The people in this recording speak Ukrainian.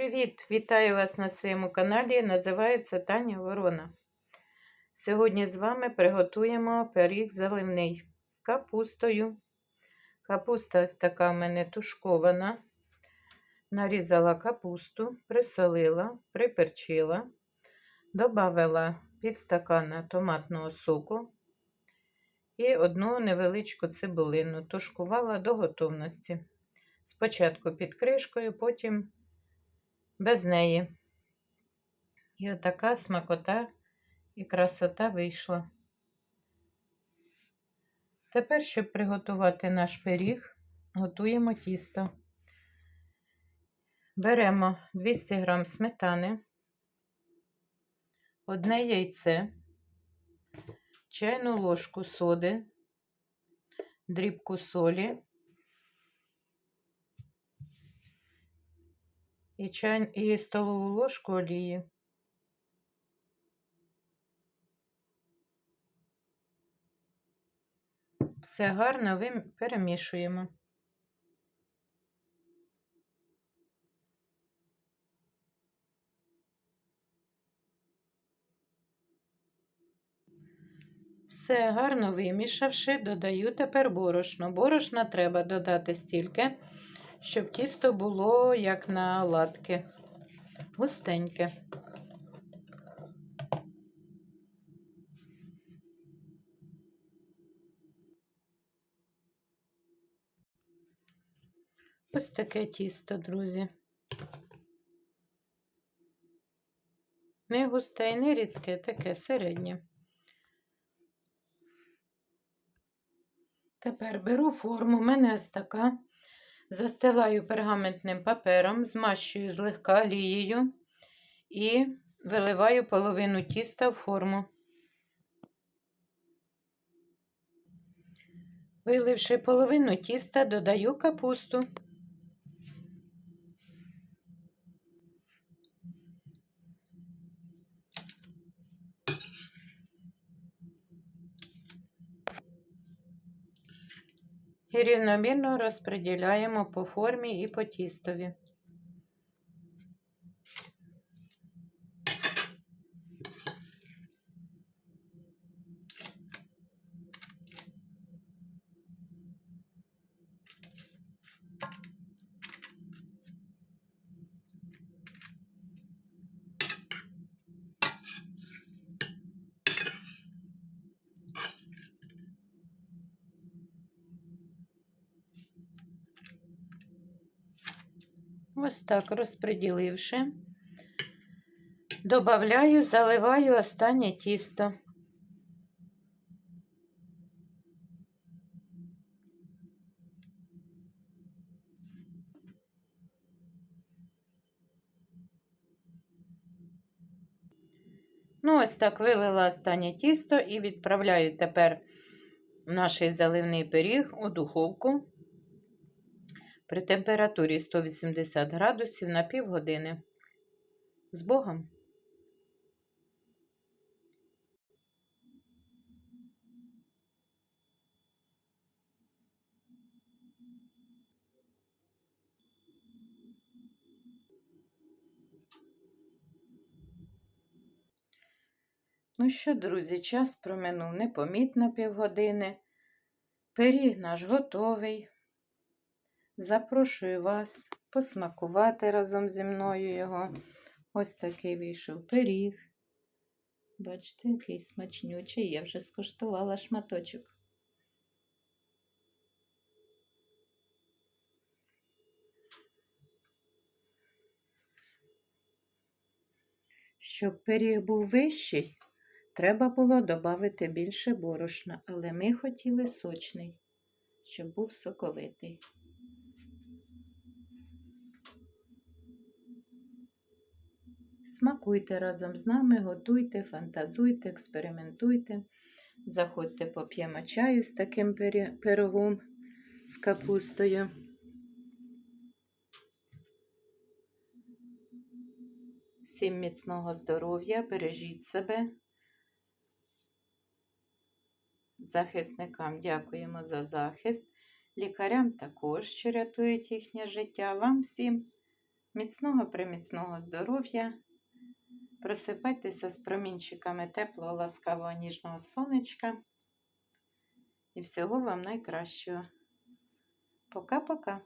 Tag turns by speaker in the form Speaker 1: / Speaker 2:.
Speaker 1: Привіт! Вітаю вас на своєму каналі. Називається Таня Ворона. Сьогодні з вами приготуємо пиріг заливний з капустою. Капуста ось така в мене тушкована. Нарізала капусту, присолила, приперчила, додала півстакана томатного соку і одну невеличку цибулину. Тушкувала до готовності. Спочатку під кришкою, потім без неї. І отака смакота і красота вийшла. Тепер, щоб приготувати наш пиріг, готуємо тісто. Беремо 200 г сметани, одне яйце, чайну ложку соди, дрібку солі і, чай, і столову ложку олії. Все гарно перемішуємо. Все гарно вимішавши, додаю тепер борошно. Борошна треба додати стільки, щоб тісто було як на латки, густеньке. Ось таке тісто, друзі. Не густе і не рідке, таке середнє. Тепер беру форму, у мене ось така. Застилаю пергаментним папером, змащую злегка олією і виливаю половину тіста в форму. Виливши половину тіста, додаю капусту. І рівномірно розподіляємо по формі і по тістові. Ось так розподіливши, додаю, заливаю останнє тісто. Ну, ось так вилила останнє тісто і відправляю тепер наш заливний пиріг у духовку при температурі 180 градусів на півгодини. З Богом! Ну що, друзі, час проминув непомітно півгодини. Пиріг наш готовий. Запрошую вас посмакувати разом зі мною його. Ось такий вийшов пиріг. Бачите, який смачнючий, я вже скуштувала шматочок. Щоб пиріг був вищий, треба було додати більше борошна, але ми хотіли сочний, щоб був соковитий. Смакуйте разом з нами, готуйте, фантазуйте, експериментуйте. Заходьте, поп'ємо чаю з таким пирогом з капустою. Всім міцного здоров'я, бережіть себе. Захисникам дякуємо за захист. Лікарям також, що рятують їхнє життя. Вам всім Міцного приміцного здоров'я. Просипайтеся з промінчиками теплого, ласкавого, ніжного сонечка. І всього вам найкращого. Пока-пока.